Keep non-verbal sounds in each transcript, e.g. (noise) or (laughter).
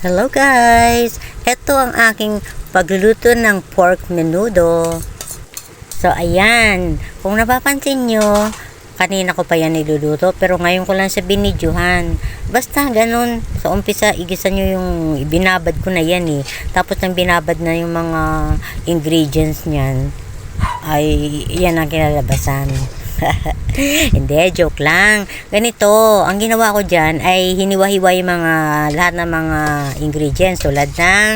Hello guys! Ito ang aking pagluluto ng pork menudo. So ayan, kung napapansin nyo, kanina ko pa yan niluluto pero ngayon ko lang sa binidyohan. Basta ganun, sa umpisa igisa nyo yung binabad ko na yan eh. Tapos nang binabad na yung mga ingredients niyan, ay yan ang kinalabasan. (laughs) Hindi, joke lang. Ganito, ang ginawa ko dyan ay hiniwa-hiwa yung mga, lahat ng mga ingredients tulad ng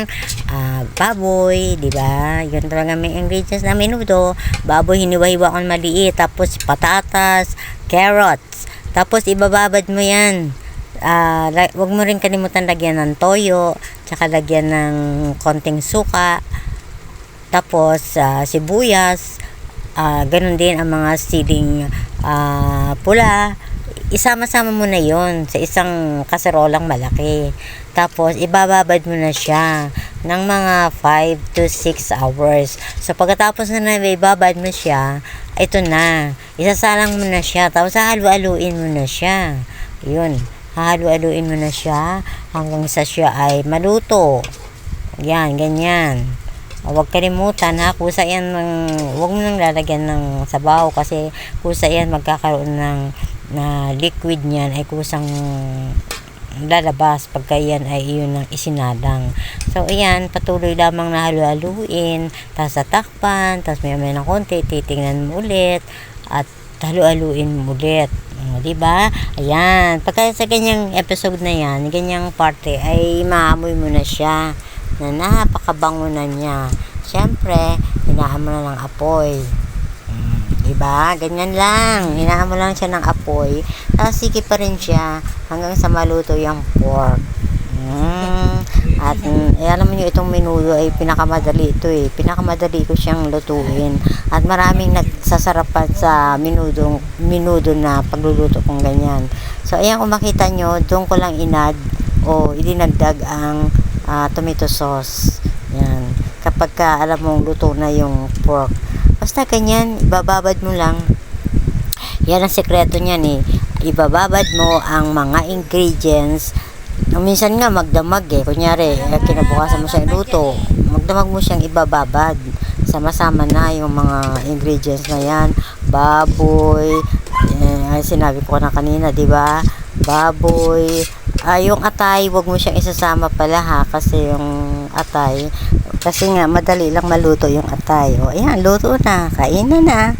ah, baboy, di ba? Yun talaga may ingredients na menudo. Baboy, hiniwa-hiwa ko maliit. Tapos patatas, carrots. Tapos ibababad mo yan. Ah, la- wag mo rin kalimutan lagyan ng toyo, tsaka lagyan ng konting suka, tapos ah, sibuyas, ah ganun din ang mga siling ah, pula. Isama-sama mo na yon sa isang kaserolang malaki. Tapos, ibababad mo na siya ng mga 5 to 6 hours. So, pagkatapos na ibabad mo siya, ito na. Isasalang mo na siya. Tapos, hahalu-aluin mo na siya. Yun. Hahalu-aluin mo na siya hanggang sa siya ay maluto. Yan, ganyan. Huwag kalimutan ha, kusa yan ng, huwag mo nang lalagyan ng sabaw kasi kusa yan magkakaroon ng na liquid niyan ay kusang lalabas pagka yan ay iyon ang isinalang. So, ayan, patuloy lamang na halu-haluin, tapos tatakpan, tapos may may ng konti, titingnan mo ulit, at halu-haluin mo ulit. O, diba? Ayan. Pagka sa ganyang episode na yan, ganyang parte, ay maamoy mo na siya na napakabango na niya. Siyempre, hinaan mo na ng apoy. Diba? Ganyan lang. Hinaan lang siya ng apoy. Tapos sige pa rin siya hanggang sa maluto yung pork. Mm. At mm, eh, alam niyo itong menudo ay pinakamadali ito eh. Pinakamadali ko siyang lutuin. At maraming nagsasarapan sa menudo, menudo na pagluluto kong ganyan. So ayan kung makita nyo, doon ko lang inad o idinagdag ang ah, tomato sauce. Yan. Kapag ka, alam mong luto na yung pork. Basta ganyan, ibababad mo lang. Yan ang sekreto niyan eh. Ibababad mo ang mga ingredients. Minsan nga magdamag eh. Kunyari, eh, kinabukasan mo siyang luto. Magdamag mo siyang ibababad. Sama-sama na yung mga ingredients na yan. Baboy, eh, sinabi ko na kanina, di ba? Baboy, Ah, yung atay, wag mo siyang isasama pala ha kasi yung atay kasi nga madali lang maluto yung atay. O ayan, luto na. Kain na.